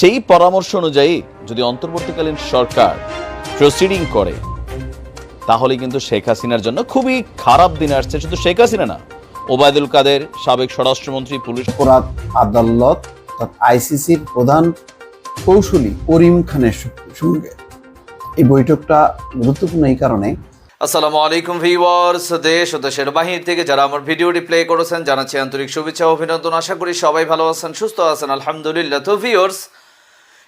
সেই পরামর্শ অনুযায়ী যদি অন্তর্বর্তীকালীন সরকার প্রসিডিং করে তাহলে কিন্তু শেখ হাসিনার জন্য খুবই খারাপ দিন আসছে। শুধু শেখ হাসিনা না ওবায়দুল কাদের সাবেক স্বরাষ্ট্রমন্ত্রী পুলিশ অপরাধ আদালত আইসিসির প্রধান কৌশলী করিম খানের সঙ্গে। এই বৈঠকটা গুরুত্বপূর্ণ এই কারণে। আসসালামু আলাইকুম ভিউয়ার্স দেশ ও দেশের বাহির থেকে যারা আমার ভিডিওটি প্লে করেছেন জানাচ্ছি আন্তরিক শুভেচ্ছা অভিনন্দন। আশা করি সবাই ভালো আছেন সুস্থ আছেন। আলহামদুলিল্লাহ। তো ভিউয়ার্স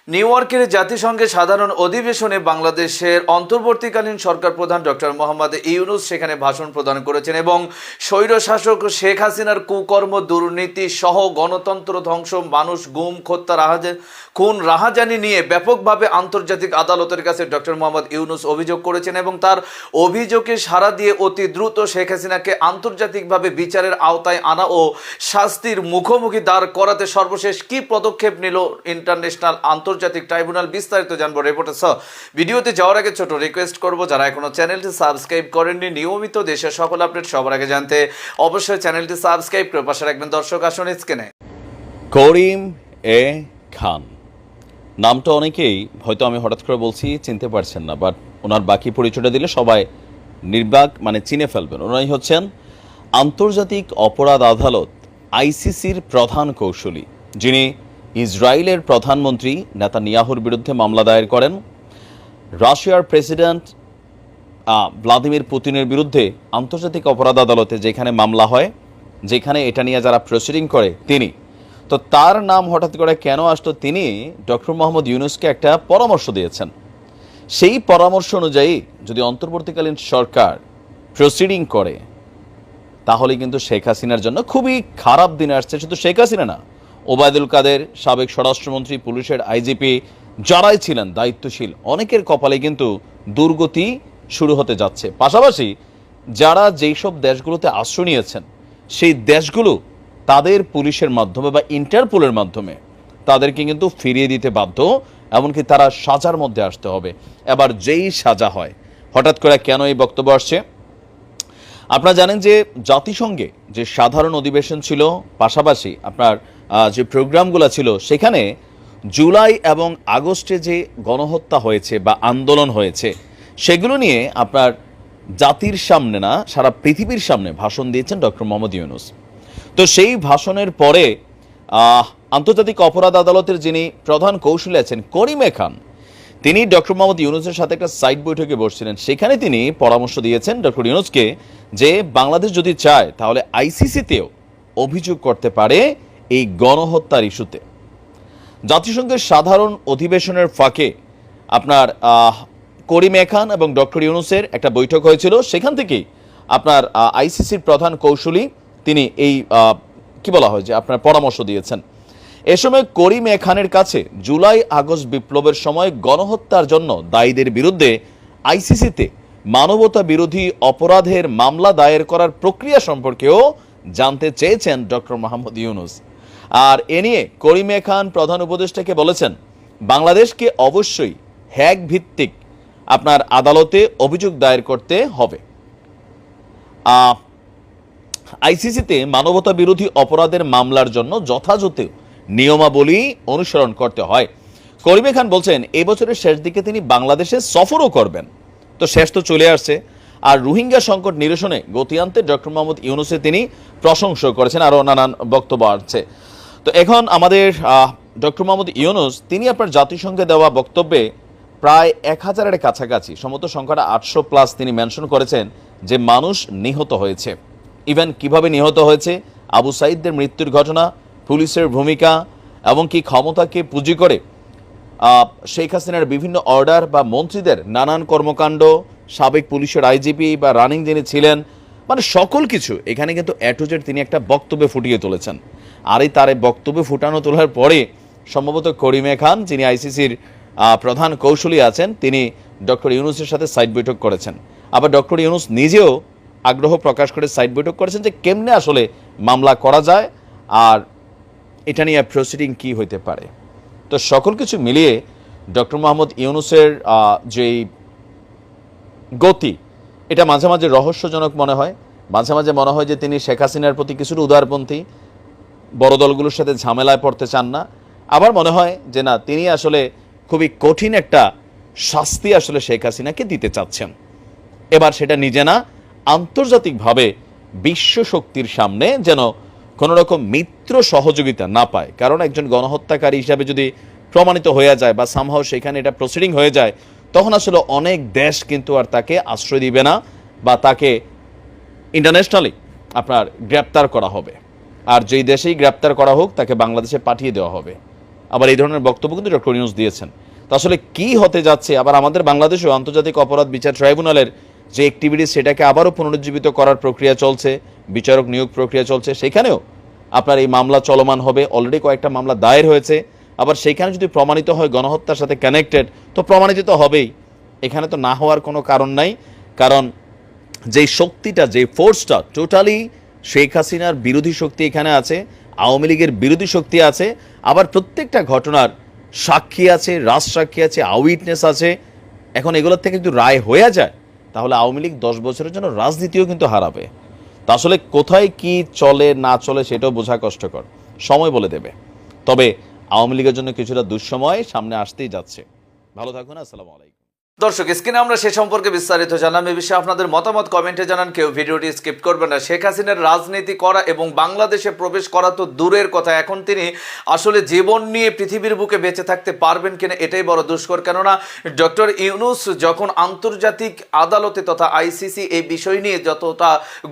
নিউ ইয়র্কের জাতিসংঘের সাধারণ অধিবেশনে বাংলাদেশের অন্তর্বর্তীকালীন সরকার প্রধান ডক্টর মোহাম্মদ ইউনুস সেখানে ভাষণ প্রদান করেছেন এবং স্বৈরশাসক শেখ হাসিনার কুকর্ম, দুর্নীতি সহ গণতন্ত্র ধ্বংস, মানুষ গুম, হত্যা, রাহাজে, খুন, রাহাজানি নিয়ে ব্যাপকভাবে আন্তর্জাতিক আদালতের কাছে ডক্টর মোহাম্মদ ইউনুস অভিযোগ করেছেন এবং তার অভিযোগে সাড়া দিয়ে অতি দ্রুত শেখ হাসিনাকে আন্তর্জাতিকভাবে বিচারের আওতায় আনা ও শাস্তির মুখোমুখি দাঁড় করাতে সর্বশেষ কি পদক্ষেপ নিল ইন্টারন্যাশনাল আন্তর্জাতিক ট্রাইব্যুনাল বিস্তারিত জানব রিপোর্টে সহ ভিডিওতে যাওয়ার আগে ছোট রিকোয়েস্ট করব, যারা এখনও চ্যানেলটি সাবস্ক্রাইব করেননি, নিয়মিত দেশের সকল আপডেট সবার আগে জানতে অবশ্যই চ্যানেলটি সাবস্ক্রাইব করে পাশে রাখবেন দর্শক আসুন স্ক্রিনে করিম এ খান। নামটা অনেকেই হয়তো আমি হঠাৎ করে বলছি, চিনতে পারছেন না বাট ওনার বাকি পরিচয়টা দিলে সবাই নির্বাক মানে চিনে ফেলবেন। ওনাই হচ্ছেন আন্তর্জাতিক অপরাধ আদালত, আইসিসির প্রধান কৌশলী, যিনি ইসরায়েলের প্রধানমন্ত্রী নেতানিয়াহুর বিরুদ্ধে মামলা দায়ের করেন। রাশিয়ার প্রেসিডেন্ট ভ্লাদিমির পুতিনের বিরুদ্ধে আন্তর্জাতিক অপরাধ আদালতে যেখানে মামলা হয়, যেখানে এটা নিয়ে যারা প্রসিডিং করে, তিনি। তো তার নাম হঠাৎ করে কেন আসলো তিনি? ডক্টর মোহাম্মদ ইউনুসকে একটা পরামর্শ দিয়েছেন। সেই পরামর্শ অনুযায়ী যদি অন্তর্বর্তীকালীন সরকার প্রসিডিং করে, তাহলে কিন্তু শেখ হাসিনার জন্য খুবই খারাপ দিন আসছে। শুধু শেখ হাসিনা না ওবায়দুল কাদের সাবেক স্বরাষ্ট্রমন্ত্রী, পুলিশের আইজিপি যারাই ছিলেন দায়িত্বশীল, অনেকের কপালে কিন্তু দুর্গতি শুরু হতে যাচ্ছে। পাশাপাশি যারা যেই সব দেশগুলোতে আশ্রয় নিয়েছেন, সেই দেশগুলো তাদের পুলিশের মাধ্যমে বা ইন্টারপোলের মাধ্যমে তাদেরকে কিন্তু ফিরিয়ে দিতে বাধ্য, এমনকি তারা সাজার মধ্যে আসতে হবে। এবার যেই সাজা হয়, হঠাৎ করে কেন এই বক্তব্য আসছে? আপনারা জানেন যে জাতিসংঘে যে সাধারণ অধিবেশন ছিল, পাশাপাশি আপনার যে প্রোগ্রামগুলো ছিল, সেখানে জুলাই এবং আগস্টে যে গণহত্যা হয়েছে বা আন্দোলন হয়েছে, সেগুলো নিয়ে আপনার জাতির সামনে না, সারা পৃথিবীর সামনে ভাষণ দিয়েছেন ডক্টর মোহাম্মদ ইউনুস। তো সেই ভাষণের পরে আন্তর্জাতিক অপরাধ আদালতের যিনি প্রধান কৌশলী আছেন করিমে খান, তিনি ডক্টর মোহাম্মদ ইউনুসের সাথে একটা সাইড বৈঠকে বসছিলেন। সেখানে তিনি পরামর্শ দিয়েছেন ডক্টর ইউনুসকে যে, বাংলাদেশ যদি চায়, তাহলে আইসিসিতেও অভিযোগ করতে পারে এই গণহত্যার ইস্যুতে। জাতিসংঘের সাধারণ অধিবেশনের ফাঁকে আপনার করিম খান এবং ডক্টর ইউনুসের একটা বৈঠক হয়েছিল। সেখান থেকেই আপনার আইসিসির প্রধান কৌশলী তিনি এই কি বলা হয় যে আপনার পরামর্শ দিয়েছেন। এ সময় করিম খানের কাছে জুলাই আগস্ট বিপ্লবের সময় গণহত্যার জন্য দায়ীদের বিরুদ্ধে আইসিসিতে মানবতা বিরোধী অপরাধের মামলা দায়ের করার প্রক্রিয়া সম্পর্কেও জানতে চেয়েছেন ডক্টর মোহাম্মদ ইউনুস। আর এ নিয়ে করিম খান প্রধান উপদেষ্টাকে বলেছেন, বাংলাদেশকে অবশ্যই হ্যাক ভিত্তিক আপনার আদালতে অভিযোগ দায়ের করতে হবে। আইসিসিতে মানবতা বিরোধী অপরাধের মামলার জন্য যথাযথ নিয়মাবলী অনুসরণ করতে হয়। করিমে খান বলছেন এই বছরের শেষ দিকে তিনি বাংলাদেশে সফরও করবেন। তো শেষ তো চলে আসছে। আর রোহিঙ্গা সংকট নিরসনে গতি আনতে ডক্টর মোহাম্মদ ইউনুসে তিনি প্রশংসা করেছেন আরও নানান বক্তব্য আসছে তো এখন আমাদের ডক্টর মোহাম্মদ ইউনুস, তিনি আপনার জাতিসংঘে দেওয়া বক্তব্যে প্রায় এক হাজারের কাছাকাছি সমত সংখ্যাটা আটশো প্লাস তিনি মেনশন করেছেন যে মানুষ নিহত হয়েছে। ইভেন কীভাবে নিহত হয়েছে, আবু সাইদদের মৃত্যুর ঘটনা, পুলিশের ভূমিকা এবং কি ক্ষমতাকে পুঁজি করে শেখ হাসিনার বিভিন্ন অর্ডার বা মন্ত্রীদের নানান কর্মকাণ্ড সাবেক পুলিশের আইজিপি বা রানিং যিনি ছিলেন মানে সকল কিছু, এখানে কিন্তু অ্যাটোজের তিনি একটা বক্তব্যে ফুটিয়ে তুলেছেন। আর এই তার বক্তব্যে ফুটানো তোলার পরে সম্ভবত করিমে খান, যিনি আইসিসির প্রধান কৌশলী আছেন, তিনি ডক্টর ইউনুসের সাথে সাইড বৈঠক করেছেন। আবার ডক্টর ইউনুস নিজেও আগ্রহ প্রকাশ করে সাইড বৈঠক করেছেন যে কেমনে আসলে মামলা করা যায় আর এটা নিয়ে প্রসিডিং কি হইতে পারে। তো সকল কিছু মিলিয়ে ডক্টর মোহাম্মদ ইউনুসের যেই গতি। এটা মাঝে মাঝে রহস্যজনক মনে হয়। মাঝে মাঝে মনে হয় যে তিনি শেখ হাসিনার প্রতি কিছুটা উদারপন্থী। বড় দলগুলোর সাথে ঝামেলায় পড়তে চান না। আবার মনে হয় যে না, তিনি আসলে খুবই কঠিন একটা শাস্তি আসলে শেখ হাসিনাকে দিতে চাচ্ছেন। এবার সেটা নিজে না, আন্তর্জাতিকভাবে বিশ্ব শক্তির সামনে যেন কোনো রকম মিত্র সহযোগিতা না পায়। কারণ একজন গণহত্যাকারী হিসাবে যদি প্রমাণিত হয়ে যায় বা সামহাও সেখানে এটা প্রসিডিং হয়ে যায় তখন আসলে অনেক দেশ কিন্তু আর তাকে আশ্রয় দিবে না বা তাকে ইন্টারন্যাশনালি আপনার গ্রেপ্তার করা হবে। আর যেই দেশেই গ্রেপ্তার করা হোক, তাকে বাংলাদেশে পাঠিয়ে দেওয়া হবে। আবার এই ধরনের বক্তব্য কিন্তু ডক্টর নিউজ দিয়েছেন। তো আসলে কি হতে যাচ্ছে? আবার আমাদের বাংলাদেশেও আন্তর্জাতিক অপরাধ বিচার ট্রাইব্যুনালের যে অ্যাক্টিভিটি সেটাকে আবারও পুনরুজ্জীবিত করার প্রক্রিয়া চলছে, বিচারক নিয়োগ প্রক্রিয়া চলছে। সেখানেও আপনার এই মামলা চলমান হবে। অলরেডি কয়েকটা মামলা দায়ের হয়েছে। আবার সেইখানে যদি প্রমাণিত হয় গণহত্যার সাথে কানেক্টেড তো প্রমাণিত তো হবেই। এখানে তো না হওয়ার কোনো কারণ নাই, কারণ যেই শক্তিটা যে ফোর্সটা টোটালি শেখ হাসিনার বিরোধী শক্তি এখানে আছে, আওয়ামী লীগের বিরোধী শক্তি আছে, আবার প্রত্যেকটা ঘটনার সাক্ষী আছে, রাজ সাক্ষী আছে আউইটনেস আছে। এখন এগুলোর থেকে যদি রায় হয়ে যায়, তাহলে আওয়ামী লীগ দশ বছরের জন্য রাজনীতিও কিন্তু হারাবে। তা আসলে কোথায় কি চলে, না চলে, সেটাও বোঝা কষ্টকর। সময় বলে দেবে। তবে আওয়ামী লীগের জন্য কিছুটা দুঃসময় সামনে আসতেই যাচ্ছে। ভালো থাকুন আসসালামু আলাইকুম। দর্শক, স্ক্রিনে আমরা সে সম্পর্কে বিস্তারিত জানলাম এ বিষয়ে আপনাদের মতামত কমেন্টে জানান, কেউ ভিডিওটি স্কিপ করবেন না। শেখ হাসিনার রাজনীতি করা এবং বাংলাদেশে প্রবেশ করা তো দূরের কথা। এখন তিনি আসলে জীবন নিয়ে পৃথিবীর বুকে বেঁচে থাকতে পারবেন কিনা এটাই বড় দুষ্কর। কেননা, ডক্টর ইউনুস যখন আন্তর্জাতিক আদালতে তথা আইসিসি এই বিষয় নিয়ে যতটা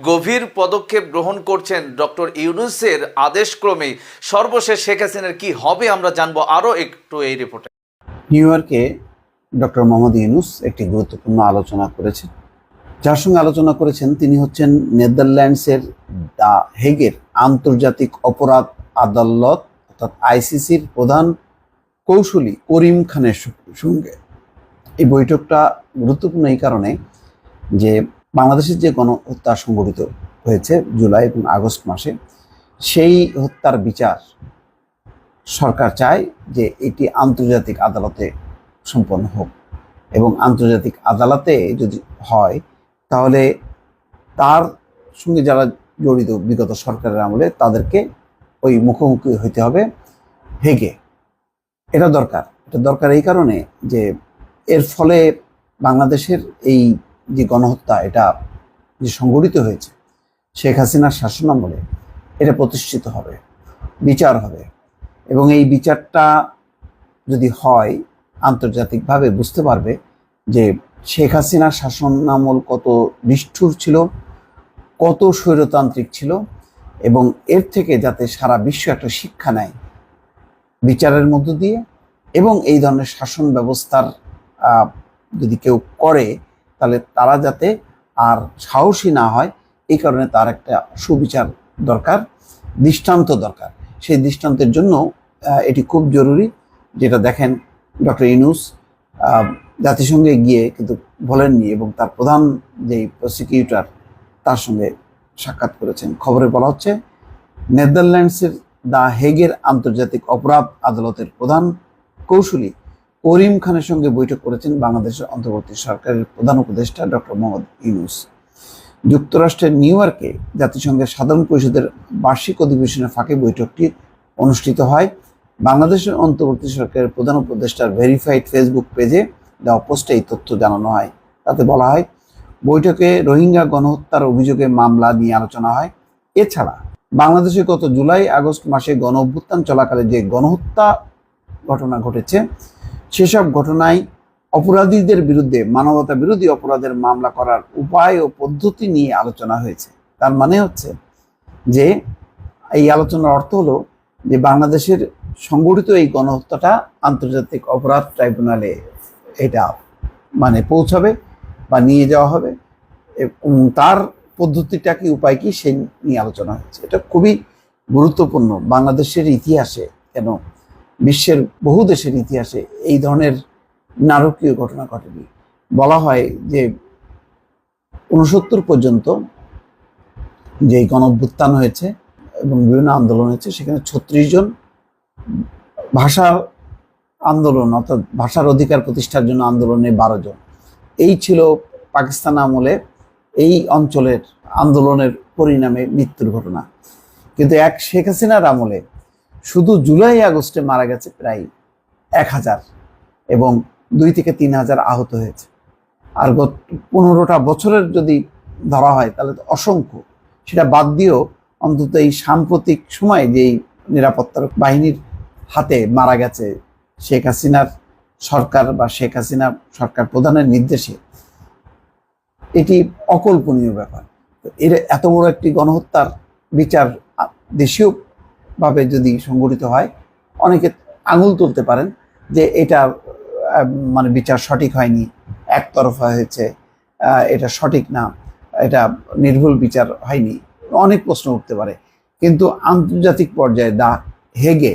গভীর পদক্ষেপ গ্রহণ করছেন, ডক্টর ইউনুসের আদেশক্রমে সর্বশেষ শেখ হাসিনার কি হবে আমরা জানব আরও একটু এই রিপোর্টে। নিউ ইয়র্কে ডক্টর মোহাম্মদ ইউনুস একটি গুরুত্বপূর্ণ আলোচনা করেছেন। যার সঙ্গে আলোচনা করেছেন তিনি হচ্ছেন নেদারল্যান্ডসের দ্য হেগের আন্তর্জাতিক অপরাধ আদালত, অর্থাৎ আইসিসির প্রধান কৌশলী করিম খানের সঙ্গে। এই বৈঠকটা গুরুত্বপূর্ণ এই কারণে যে বাংলাদেশের যে গণহত্যা সংঘটিত হয়েছে জুলাই এবং আগস্ট মাসে, সেই হত্যার বিচার সরকার চায় যে এটি আন্তর্জাতিক আদালতে সম্পন্ন হোক। এবং আন্তর্জাতিক আদালতে যদি হয়, তাহলে তার সঙ্গে যারা জড়িত বিগত সরকারের আমলে, তাদেরকে ওই মুখোমুখি হইতে হবে। হেগে, এটা দরকার। এটা দরকার এই কারণে যে এর ফলে বাংলাদেশের এই যে গণহত্যা, এটা যে সংগঠিত হয়েছে, শেখ হাসিনার শাসন আমলে এটা প্রতিষ্ঠিত হবে, বিচার হবে। এবং এই বিচারটা যদি হয় আন্তর্জাতিকভাবে বুঝতে পারবে যে শেখ হাসিনার শাসন আমল কত নিষ্ঠুর ছিল, কত স্বৈরতান্ত্রিক ছিল এবং এর থেকে যাতে সারা বিশ্ব একটা শিক্ষা নেয় বিচারের মধ্য দিয়ে এবং এই ধরনের শাসন ব্যবস্থার যদি কেউ করে তাহলে তারা যাতে আর সাহসী না হয়, এই কারণে তার একটা সুবিচার দরকার, দৃষ্টান্ত দরকার। সেই দৃষ্টান্তের জন্য এটি খুব জরুরি, যেটা দেখেন ডক্টর ইনুস জাতিসংঘে গিয়ে কিন্তু বলেননি এবং তার প্রধান যেই প্রসিকিউটর তার সঙ্গে সাক্ষাৎ করেছেন। খবরে বলা হচ্ছে, নেদারল্যান্ডসের দ্য হেগের আন্তর্জাতিক অপরাধ আদালতের প্রধান কৌশলী করিম খানের সঙ্গে বৈঠক করেছেন বাংলাদেশের অন্তর্বর্তী সরকারের প্রধান উপদেষ্টা ডক্টর মোহাম্মদ ইউনুস। যুক্তরাষ্ট্রের নিউ ইয়র্কে জাতিসংঘের সাধারণ পরিষদের বার্ষিক অধিবেশনের ফাঁকে বৈঠকটি অনুষ্ঠিত হয়। বাংলাদেশের অন্তর্বর্তী সরকারের প্রধান উপদেষ্টার ভেরিফাইড ফেসবুক পেজে দেওয়া পোস্টে এই তথ্য জানানো হয়। তাতে বলা হয়, বৈঠকে রোহিঙ্গা গণহত্যার অভিযোগে মামলা নিয়ে আলোচনা হয়। এছাড়া, বাংলাদেশে গত জুলাই আগস্ট মাসে গণ অভ্যুত্থান চলাকালে যে গণহত্যা ঘটনা ঘটেছে, সেসব ঘটনায় অপরাধীদের বিরুদ্ধে, মানবতা বিরোধী অপরাধের মামলা করার উপায় ও পদ্ধতি নিয়ে আলোচনা হয়েছে। তার মানে হচ্ছে যে, এই আলোচনার অর্থ হলো যে বাংলাদেশের সংগঠিত এই গণহত্যাটা আন্তর্জাতিক অপরাধ ট্রাইব্যুনালে এটা মানে পৌঁছাবে বা নিয়ে যাওয়া হবে। তার পদ্ধতিটা কি, উপায় কি, সে নিয়ে আলোচনা হয়েছে এটা খুবই গুরুত্বপূর্ণ। বাংলাদেশের ইতিহাসে কেন, বিশ্বের বহু দেশের ইতিহাসে এই ধরনের নারকীয় ঘটনা ঘটেনি। বলা হয় যে উনসত্তর পর্যন্ত যে গণভ্যুত্থান হয়েছে এবং বিভিন্ন আন্দোলন হয়েছে, সেখানে ছত্রিশ জন ভাষার আন্দোলন, অর্থাৎ ভাষার অধিকার প্রতিষ্ঠার জন্য আন্দোলনে বারো জন। এই ছিল পাকিস্তান আমলে এই অঞ্চলের আন্দোলনের পরিণামে মৃত্যুর ঘটনা। কিন্তু এক শেখ হাসিনার আমলে শুধু জুলাই, আগস্টে মারা গেছে প্রায় এক হাজার এবং দুই থেকে তিন হাজার আহত হয়েছে। আর গত পনেরোটা বছরের যদি ধরা হয়, তাহলে তো অসংখ্য। সেটা বাদ দিয়েও অন্তত এই সাম্প্রতিক সময়ে যেই নিরাপত্তার বাহিনীর হাতে মারা গেছে শেখ হাসিনার সরকার বা শেখ হাসিনা সরকার প্রধানের নির্দেশে। এটি অকল্পনীয় ব্যাপার। এর এত বড় একটি গণহত্যার বিচার দেশীয়ভাবে যদি সংগঠিত হয়, অনেকে আঙুল তুলতে পারেন যে এটা মানে বিচার সঠিক হয়নি, একতরফা হয়েছে এটা সঠিক না, এটা নির্ভুল বিচার হয়নি। অনেক প্রশ্ন উঠতে পারে। কিন্তু আন্তর্জাতিক পর্যায়ে দা হেগে